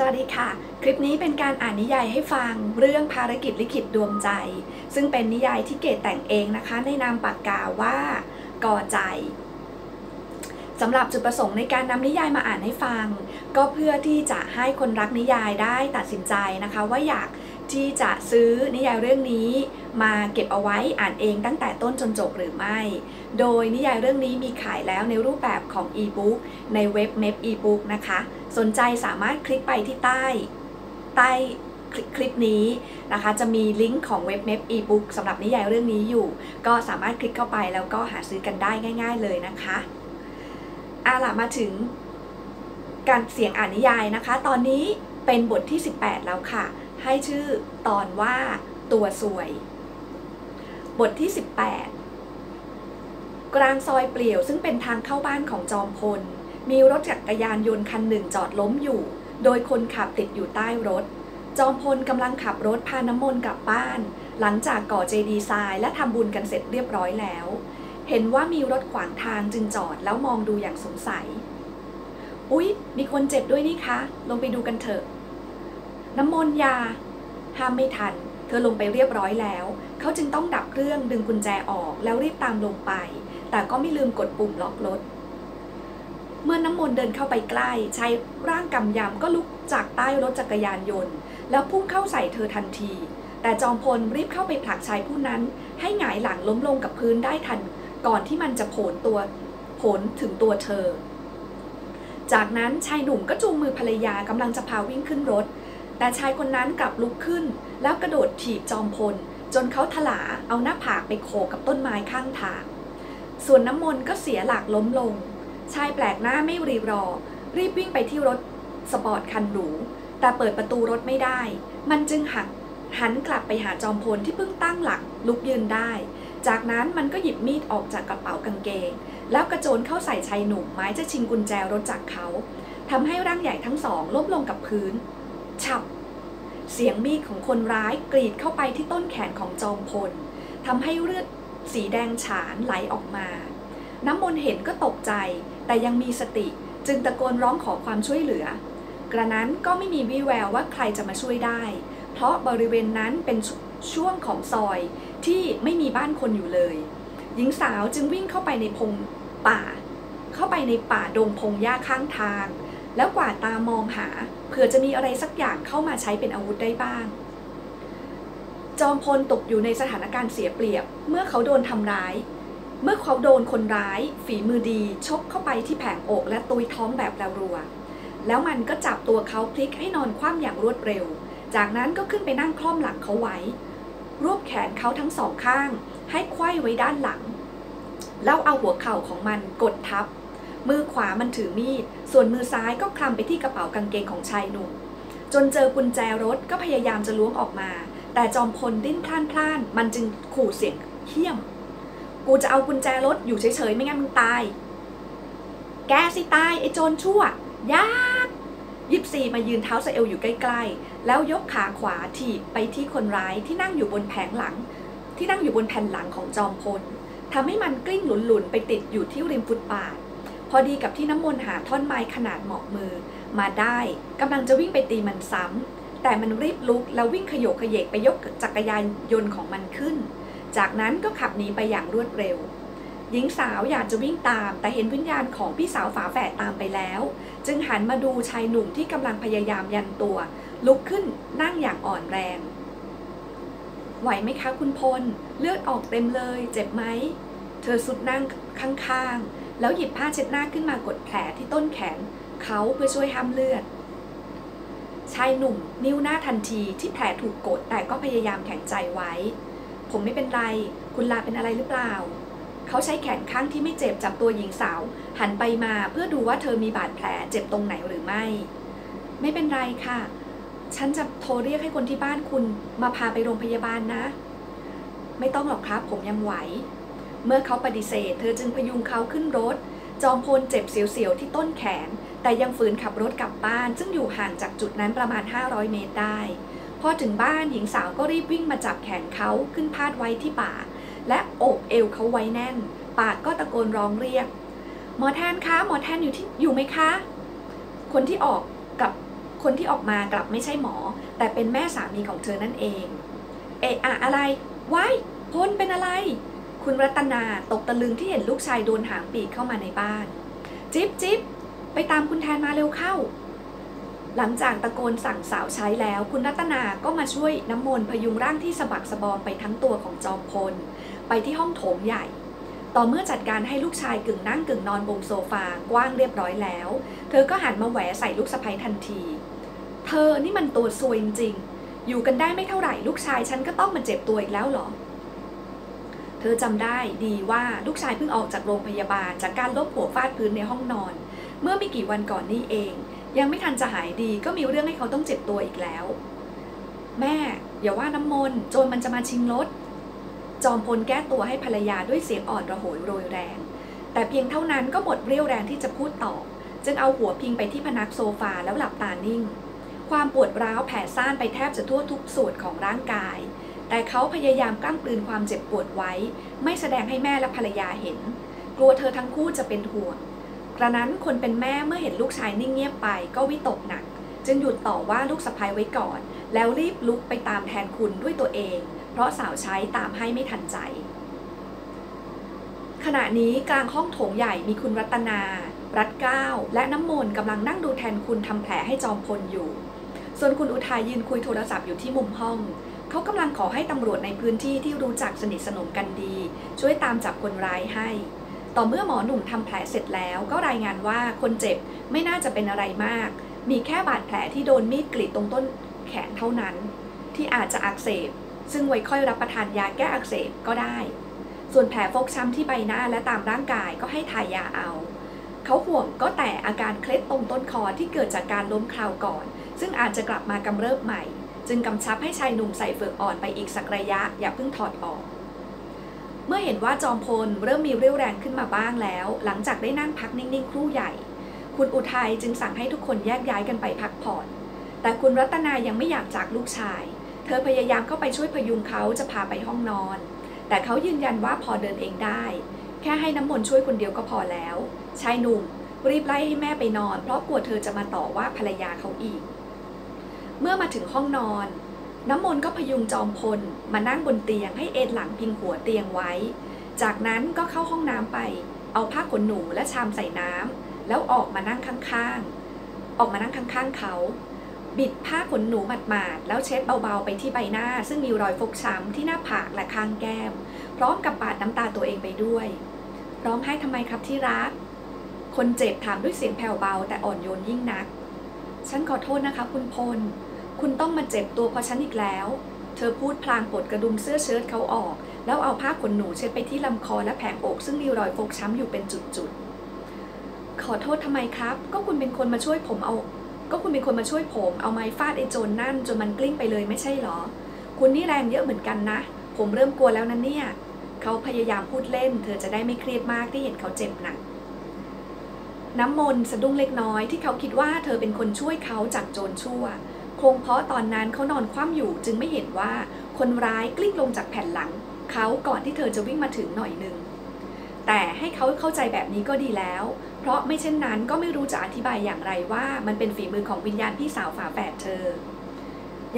สวัสดีค่ะ คลิปนี้เป็นการอ่านนิยายให้ฟังเรื่องภารกิจลิขิตดวงใจ ซึ่งเป็นนิยายที่เกดแต่งเองนะคะ ในนามปากกาว่าก่อใจสำหรับจุดประสงค์ในการนำนิยายมาอ่านให้ฟัง ก็เพื่อที่จะให้คนรักนิยายได้ตัดสินใจนะคะ ว่าอยากที่จะซื้อนิยายเรื่องนี้ มาเก็บเอาไว้อ่านเองตั้งแต่ต้นจนจบหรือไม่ โดยนิยายเรื่องนี้มีขายแล้วในรูปแบบของอีบุ๊กในเว็บเมพอีบุ๊กนะคะ สนใจสามารถคลิกไปที่ใต้ ใต้คลิปนี้นะคะ จะมีลิงก์ของเว็บเมพอีบุ๊กสำหรับนิยายเรื่องนี้อยู่ ก็สามารถคลิกเข้าไปแล้วก็หาซื้อกันได้ง่าย ๆ เลยนะคะอาล่ะมาถึงการเสียงอ่านนิยายนะคะ ตอนนี้เป็นบทที่ 18 แล้วค่ะ ให้ชื่อตอนว่าตัวสวย บทที่ 18 กลางซอยเปลี่ยวซึ่งเป็นทางเข้าบ้านของจอมพล มีรถจักรยานยนต์คันหนึ่งจอดล้มอยู่ โดยคนขับติดอยู่ใต้รถ จอมพลกำลังขับรถพาน้ำมนต์กลับบ้าน หลังจากก่อเจดีไซน์และทำบุญกันเสร็จเรียบร้อยแล้ว เห็นว่ามีรถขวางทางจึงจอดแล้วมองดูอย่างสงสัย อุ๊ย มีคนเจ็บด้วยนี่คะ ลงไปดูกันเถอะ น้ำมนต์ยาห้ามไม่ทัน เธอลงไปเรียบร้อยแล้ว เขาจึงต้องดับเครื่องดึงกุญแจออกแล้วรีบตามลงไป แต่ก็ไม่ลืมกดปุ่มล็อกรถ เมื่อน้ำมนต์เดินเข้าไปใกล้ชายร่างกำยำก็ลุกจากใต้รถจักรยานยนต์ แล้วพุ่งเข้าใส่เธอทันที แต่จอมพลรีบเข้าไปผลักชายผู้นั้น ให้หงายหลังล้มลงกับพื้นได้ทัน ก่อนที่มันจะโผลตัวโผลถึงตัวเธอ จากนั้นชายหนุ่มก็จูงมือภรรยากำลังจะพาวิ่งขึ้นรถ แต่ชายคนนั้นกลับลุกขึ้น แล้วกระโดดถีบจอมพล จนเขาถลาเอาหน้าผากไปโขกกับต้นไม้ข้างทาง ส่วนน้ำมนต์ก็เสียหลักล้มลง ชายแปลกหน้าไม่รีรอ รีบวิ่งไปที่รถสปอร์ตคันหรู แต่เปิดประตูรถไม่ได้ มันจึงหักหันกลับไปหาจอมพลที่เพิ่งตั้งหลักลุกยืนได้ จากนั้นมันก็หยิบมีดออกจากกระเป๋ากางเกง แล้วกระโจนเข้าใส่ชายหนุ่มไม้จะชิงกุญแจรถจากเขาทำให้ร่างใหญ่ทั้งสองล้มลงกับพื้น ฉับ เสียงมีดของคนร้ายกรีดเข้าไปที่ต้นแขนของจอมพลทำให้เลือดสีแดงฉานไหลออกมา น้ำมนเห็นก็ตกใจ แต่ยังมีสติจึงตะโกนร้องขอความช่วยเหลือ กระนั้นก็ไม่มีวี่แววว่าใครจะมาช่วยได้ เพราะบริเวณนั้นเป็นช่วงของซอยที่ไม่มีบ้านคนอยู่เลย หญิงสาวจึงวิ่งเข้าไปในพงป่า เข้าไปในป่าดงพงหญ้าข้างทาง แล้วกวาดตามองหาเผื่อจะมีอะไรสักอย่างเข้ามาใช้เป็นอาวุธได้บ้าง จอมพลตกอยู่ในสถานการณ์เสียเปรียบ เมื่อเขาโดนทำร้าย เมื่อเขาโดนคนร้าย ฝีมือดีชกเข้าไปที่แผงอกและตุยท้องแบบแรัวๆแล้วมันก็จับตัวเขาพลิกให้นอนคว่ำอย่างรวดเร็ว จากนั้นก็ขึ้นไปนั่งคล่อมหลังเขาไว้ รวบแขนเขาทั้งสองข้าง ให้ควยไว้ด้านหลังแล้วเอาหัวเข่าของมันกดทับ มือขวามันถือมีด ส่วนมือซ้ายก็คลำไปที่กระเป๋ากางเกงของชายหนุ่ม จนเจอกุญแจรถก็พยายามจะล้วงออกมา แต่จอมพลดิ้นพล่านพล่าน มันจึงขู่เสียงเขี้ยม กูจะเอากุญแจรถอยู่เฉยๆ ไม่งั้นมึงตาย แกสิตายไอ้โจรชั่วยากยิบซีมายืนเท้าสะเอวอยู่ใกล้ๆ แล้วยกขาขวาถีบไปที่คนร้ายที่นั่งอยู่บนแผงหลัง ที่นั่งอยู่บนแผ่นหลังของจอมพลทำให้มันกลิ้งหลุนๆ ไปติดอยู่ที่ริมฟุตบาท พอดีกับที่น้ำมนต์หาท่อนไม้ขนาดเหมาะมือ มาได้กำลังจะวิ่งไปตีมันซ้ำแต่มันรีบลุกแล้ววิ่งขยโยกขยเยกไปยกจักรยานยนต์ของมันขึ้น จากนั้นก็ขับหนีไปอย่างรวดเร็ว หญิงสาวอยากจะวิ่งตาม แต่เห็นวิญญาณของพี่สาวฝาแฝดตามไปแล้ว จึงหันมาดูชายหนุ่มที่กำลังพยายามยันตัว ลุกขึ้นนั่งอย่างอ่อนแรง ไหวไหมคะคุณพล เลือดออกเต็มเลย เจ็บไหมเธอสุดนั่งข้างๆ แล้วหยิบผ้าเช็ดหน้าขึ้นมากดแผลที่ต้นแขนเขาเพื่อช่วยห้ามเลือด ชายหนุ่มนิ้วหน้าทันทีที่แผลถูกกดแต่ก็พยายามแข็งใจไว้ ผมไม่เป็นไร คุณลาเป็นอะไรหรือเปล่า เขาใช้แขนข้างที่ไม่เจ็บจับตัวหญิงสาว หันไปมาเพื่อดูว่าเธอมีบาดแผลเจ็บตรงไหนหรือไม่ ไม่เป็นไรค่ะ ฉันจะโทรเรียกให้คนที่บ้านคุณมาพาไปโรงพยาบาลนะ ไม่ต้องหรอกครับ ผมยังไหว เมื่อเขาปฏิเสธ เธอจึงพยุงเขาขึ้นรถ จอมพลเจ็บเสียวๆที่ต้นแขน แต่ยังฝืนขับรถกลับบ้าน ซึ่งอยู่ห่างจากจุดนั้นประมาณ 500 เมตรได้พอถึงบ้านหญิงสาวก็รีบวิ่งมาจับแขนเขาขึ้นพาดไว้ที่บ่าและโอบเอวเขาไว้แน่น ปากก็ตะโกนร้องเรียก หมอแทนคะหมอแทนอยู่ที่อยู่ไหมคะ คนที่ออกกับคนที่ออกมากลับไม่ใช่หมอ แต่เป็นแม่สามีของเธอนั่นเอง เอะอะอะไร ไว้พลเป็นอะไร คุณรัตนาตกตะลึงที่เห็นลูกชายโดนหางปีกเข้ามาในบ้าน จิ๊บจิ๊บไปตามคุณแทนมาเร็วเข้า หลังจากตะโกนสั่งสาวใช้แล้ว คุณรัตนาก็มาช่วยน้ำมนต์พยุงร่างที่สะบักสะบอมไปทั้งตัวของจอมพล ไปที่ห้องโถงใหญ่ ต่อเมื่อจัดการให้ลูกชายกึ่งนั่งกึ่งนอนบนโซฟากว้างเรียบร้อยแล้ว เธอก็หันมาแหวใส่ลูกสะใภ้ทันที เธอนี่มันตัวซวยจริงๆอยู่กันได้ไม่เท่าไหร่ลูกชายฉันก็ต้องมาเจ็บตัวอีกแล้วหรอ เธอจำได้ดีว่าลูกชายเพิ่งออกจากโรงพยาบาล จากการลบหัวฟาดพื้นในห้องนอน เมื่อไม่กี่วันก่อนนี่เอง ยังไม่ทันจะหายดีก็มีเรื่องให้เขาต้องเจ็บตัวอีกแล้ว แม่อย่าว่าน้ำมนต์โจรมันจะมาชิงรถจอมพลแก้ตัวให้ภรรยาด้วยเสียงอ่อนระโหยโรยแรง แต่เพียงเท่านั้นก็หมดเรี่ยวแรงที่จะพูดต่อ จึงเอาหัวพิงไปที่พนักโซฟาแล้วหลับตานิ่ง ความปวดร้าวแผ่ซ่านไปแทบจะทั่วทุกส่วนของร่างกาย แต่เขาพยายามกล้ำกลืนความเจ็บปวดไว้ ไม่แสดงให้แม่และภรรยาเห็น กลัวเธอทั้งคู่จะเป็นห่วงกระนั้นคนเป็นแม่เมื่อเห็นลูกชายนิ่งเงียบไปก็วิตกหนัก จึงหยุดต่อว่าลูกสะพ้ยไว้ก่อน แล้วรีบลุกไปตามแทนคุณด้วยตัวเอง เพราะสาวใช้ตามให้ไม่ทันใจ ขณะนี้กลางห้องโถงใหญ่มีคุณรัตนา รัตเก้าและน้ำมนต์กำลังนั่งดูแทนคุณทำแผลให้จอมพลอยู่ ส่วนคุณอุทัยยืนคุยโทรศัพท์อยู่ที่มุมห้อง เขากำลังขอให้ตำรวจในพื้นที่ที่รู้จักสนิทสนมกันดี ช่วยตามจับคนร้ายให้ ต่อเมื่อหมอหนุ่มทำแผลเสร็จแล้วก็รายงานว่าคนเจ็บไม่น่าจะเป็นอะไรมาก มีแค่บาดแผลที่โดนมีดกรีดตรงต้นแขนเท่านั้น ที่อาจจะอักเสบ ซึ่งไว้ค่อยรับประทานยาแก้อักเสบก็ได้ ส่วนแผลฟกช้ำที่ใบหน้าและตามร่างกายก็ให้ทายาเอา เขาห่วงก็แต่อาการเคล็ดตรงต้นคอที่เกิดจากการล้มคราวก่อน ซึ่งอาจจะกลับมากำเริบใหม่ จึงกำชับให้ชายหนุ่มใส่เฟือกอ่อนไปอีกสักระยะ อย่าเพิ่งถอดออก เมื่อเห็นว่าจอมพลเริ่มมีเรี่ยวแรงขึ้นมาบ้างแล้ว หลังจากได้นั่งพักนิ่งๆ ครู่ใหญ่ คุณอุทัยจึงสั่งให้ทุกคนแยกย้ายกันไปพักผ่อน แต่คุณรัตนายังไม่อยากจากลูกชาย เธอพยายามเข้าไปช่วยพยุงเขาจะพาไปห้องนอน แต่เขายืนยันว่าพอเดินเองได้ แค่ให้น้ำมนต์ช่วยคนเดียวก็พอแล้ว ชายหนุ่มรีบไล่ให้แม่ไปนอน เพราะกลัวเธอจะมาต่อว่าภรรยาเขาอีก เมื่อมาถึงห้องนอน น้ำมนต์ก็พยุงจอมพลมานั่งบนเตียงให้เอ็นหลังพิงหัวเตียงไว้ จากนั้นก็เข้าห้องน้ำไป เอาผ้าขนหนูและชามใส่น้ำแล้วออกมานั่งข้างๆ ออกมานั่งข้างๆเขา บิดผ้าขนหนูหมาดๆ แล้วเช็ดเบาๆไปที่ใบหน้า ซึ่งมีรอยฟกช้ำที่หน้าผากและข้างแก้ม พร้อมกับปาดน้ำตาตัวเองไปด้วย ร้องไห้ทำไมครับที่รัก คนเจ็บถามด้วยเสียงแผ่วเบาแต่อ่อนโยนยิ่งนัก ฉันขอโทษนะคะคุณพล คุณต้องมาเจ็บตัวเพราะฉันอีกแล้ว เธอพูดพลางปลดกระดุมเสื้อเชิ้ตเขาออก แล้วเอาผ้าขนหนูเช็ดไปที่ลำคอและแผงอกซึ่งมีรอยฟกช้ำอยู่เป็นจุดๆขอโทษทำไมครับ ก็คุณเป็นคนมาช่วยผมเอา ก็คุณเป็นคนมาช่วยผม เอาไม้ฟาดไอ้โจรนนั่นจนมันกลิ้งไปเลยไม่ใช่เหรอ คุณนี่แรงเยอะเหมือนกันนะ ผมเริ่มกลัวแล้วนะเนี่ย เขาพยายามพูดเล่น เธอจะได้ไม่เครียดมากที่เห็นเขาเจ็บหนักน้ำมนต์สะดุ้งเล็กน้อยที่เขาคิดว่าเธอเป็นคนช่วยเขาจากโจรชั่ว คงเพราะตอนนั้นเขานอนคว่ำอยู่จึงไม่เห็นว่าคนร้ายกลิ้งลงจากแผ่นหลัง เขาก่อนที่เธอจะวิ่งมาถึงหน่อยหนึ่งแต่ให้เขาเข้าใจแบบนี้ก็ดีแล้ว เพราะไม่เช่นนั้นก็ไม่รู้จะอธิบายอย่างไรว่ามันเป็นฝีมือของวิญญาณพี่สาวฝาแฝดเธอ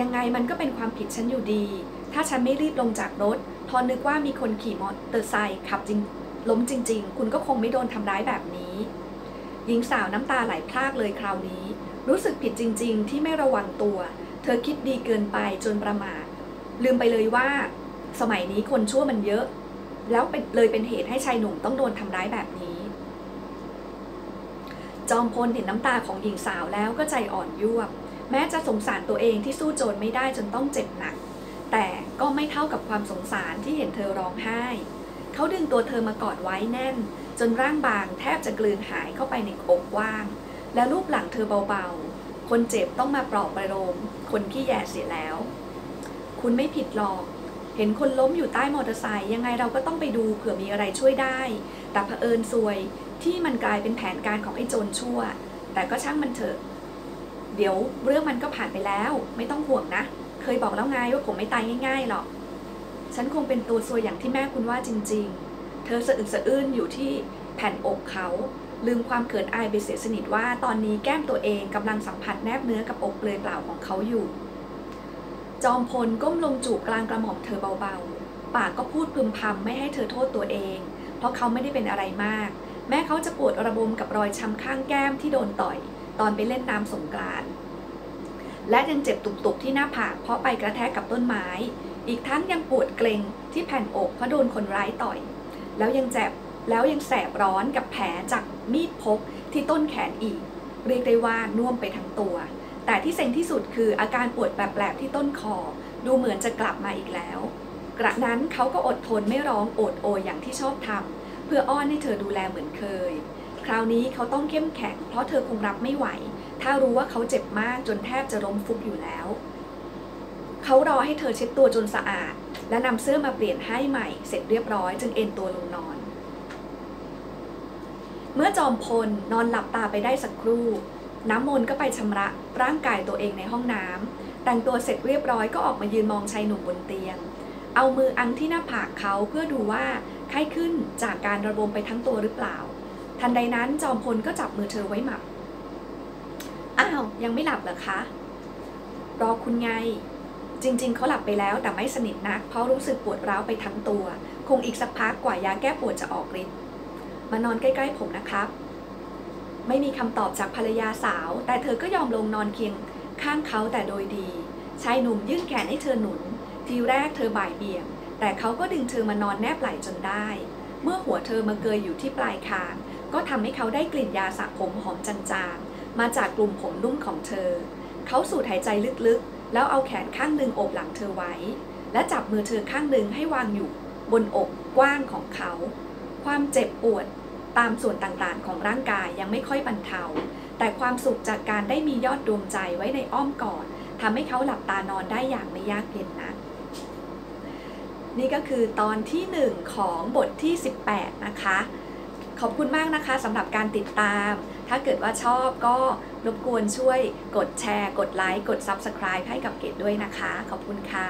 ยังไงมันก็เป็นความผิดฉันอยู่ดี ถ้าฉันไม่รีบลงจากรถพอนึกว่ามีคนขี่มอเตอร์ไซค์ขับจริงล้มจริง ๆ คุณก็คงไม่โดนทำร้ายแบบนี้ หญิงสาวน้ำตาไหลพรากเลยคราวนี้ รู้สึกผิดจริง ๆ ที่ไม่ระวังตัว เธอคิดดีเกินไปจนประมาทลืมไปเลยว่า สมัยนี้คนชั่วมันเยอะ แล้วเป็นเลยเป็นเหตุให้ชายหนุ่มต้องโดนทำร้ายแบบนี้ จอมพลเห็นน้ำตาของหญิงสาวแล้วก็ใจอ่อนยวบ แม้จะสงสารตัวเองที่สู้โจรไม่ได้จนต้องเจ็บหนัก แต่ก็ไม่เท่ากับความสงสารที่เห็นเธอร้องไห้ เขาดึงตัวเธอมากอดไว้แน่น จนร่างบางแทบจะกลืนหายเข้าไปในอกว่าง แล้วรูปหลังเธอเบาๆ คนเจ็บต้องมาปลอบประโลม คนขี้แย่เสียแล้ว คุณไม่ผิดหรอก เห็นคนล้มอยู่ใต้มอเตอร์ไซค์ยังไงเราก็ต้องไปดูเผื่อมีอะไรช่วยได้ แต่เผอิญซวยที่มันกลายเป็นแผนการของไอ้โจรชั่ว แต่ก็ช่างมันเถอะ เดี๋ยวเรื่องมันก็ผ่านไปแล้ว ไม่ต้องห่วงนะ เคยบอกแล้วไงว่าผมไม่ตายง่ายๆหรอก ฉันคงเป็นตัวซวยอย่างที่แม่คุณว่าจริง ๆ เธอสะอึกสะอื้นอยู่ที่แผ่นอกเขา ลืมความเขินอายไปเสียสนิทว่าตอนนี้แก้มตัวเองกำลังสัมผัสแนบเนื้อกับอกเปลือยเปล่าของเขาอยู่ จอมพลก้มลงจูบกลางกระหม่อมเธอเบาๆ ปากก็พูดพึมพำไม่ให้เธอโทษตัวเอง เพราะเขาไม่ได้เป็นอะไรมาก แม้เขาจะปวดระบมกับรอยช้ำข้างแก้มที่โดนต่อย ตอนไปเล่นน้ำสงกรานต์และยังเจ็บตุบๆที่หน้าผากเพราะไปกระแทกกับต้นไม้ อีกทั้งยังปวดเกรงที่แผ่นอกเพราะโดนคนร้ายต่อย แล้วยังเจ็บแล้วยังแสบร้อนกับแผลจากมีดพกที่ต้นแขนอีก เรียกได้ว่าน่วมไปทั้งตัว แต่ที่เซ็งที่สุดคืออาการปวดแปลบๆที่ต้นคอ ดูเหมือนจะกลับมาอีกแล้ว กระนั้นเขาก็อดทนไม่ร้องโอดโอยอย่างที่ชอบทำเพื่ออ้อนให้เธอดูแลเหมือนเคย คราวนี้เขาต้องเข้มแข็ง เพราะเธอคงรับไม่ไหว ถ้ารู้ว่าเขาเจ็บมากจนแทบจะล้มฟุบอยู่แล้ว เขารอให้เธอเช็ดตัวจนสะอาด และนำเสื้อมาเปลี่ยนให้ใหม่ เสร็จเรียบร้อยจึงเอนตัวลงนอน เมื่อจอมพลนอนหลับตาไปได้สักครู่น้ำมนต์ก็ไปชำระ ร่างกายตัวเองในห้องน้ำแต่งตัวเสร็จเรียบร้อยก็ออกมายืนมองชายหนุ่มบนเตียง เอามืออังที่หน้าผากเขาเพื่อดูว่าไข้ขึ้นจากการระบมไปทั้งตัวหรือเปล่า ทันใดนั้นจอมพลก็จับมือเธอไว้หมับ อ้าว ยังไม่หลับเหรอคะ รอคุณไง จริง ๆ เขาหลับไปแล้วแต่ไม่สนิทนัก เพราะรู้สึกปวดร้าวไปทั้งตัว คงอีกสักพักกว่ายาแก้ปวดจะออกฤทธิ์มานอนใกล้ ๆ ผมนะครับ ไม่มีคำตอบจากภรรยาสาว แต่เธอก็ยอมลงนอนเคียงข้างเขาแต่โดยดี ชายหนุ่มยื่นแขนให้เธอหนุน ทีแรกเธอบ่ายเบี่ยง แต่เขาก็ดึงเธอมานอนแนบไหลจนได้ เมื่อหัวเธอมาเกยอยู่ที่ปลายคาง ก็ทำให้เขาได้กลิ่นยาสระผมหอมจางๆ มาจากกลุ่มผมนุ่มของเธอ เขาสูดหายใจลึกๆ แล้วเอาแขนข้างหนึ่งโอบหลังเธอไว้ และจับมือเธอข้างหนึ่งให้วางอยู่ บนอกกว้างของเขา ความเจ็บปวด ตามส่วนต่างๆ ของร่างกายยังไม่ค่อยบรรเทา แต่ความสุขจากการได้มียอดดวงใจไว้ในอ้อมกอดทำให้เขาหลับตานอนได้อย่างไม่ยากเย็นนักนี่ก็คือตอนที่ 1 ของบทที่ 18 นะคะ ขอบคุณมากนะคะสำหรับการติดตาม ถ้าเกิดว่าชอบก็รบกวนช่วยกดแชร์ กดไลค์ กด Subscribe ให้กับเกดด้วยนะคะ ขอบคุณค่ะ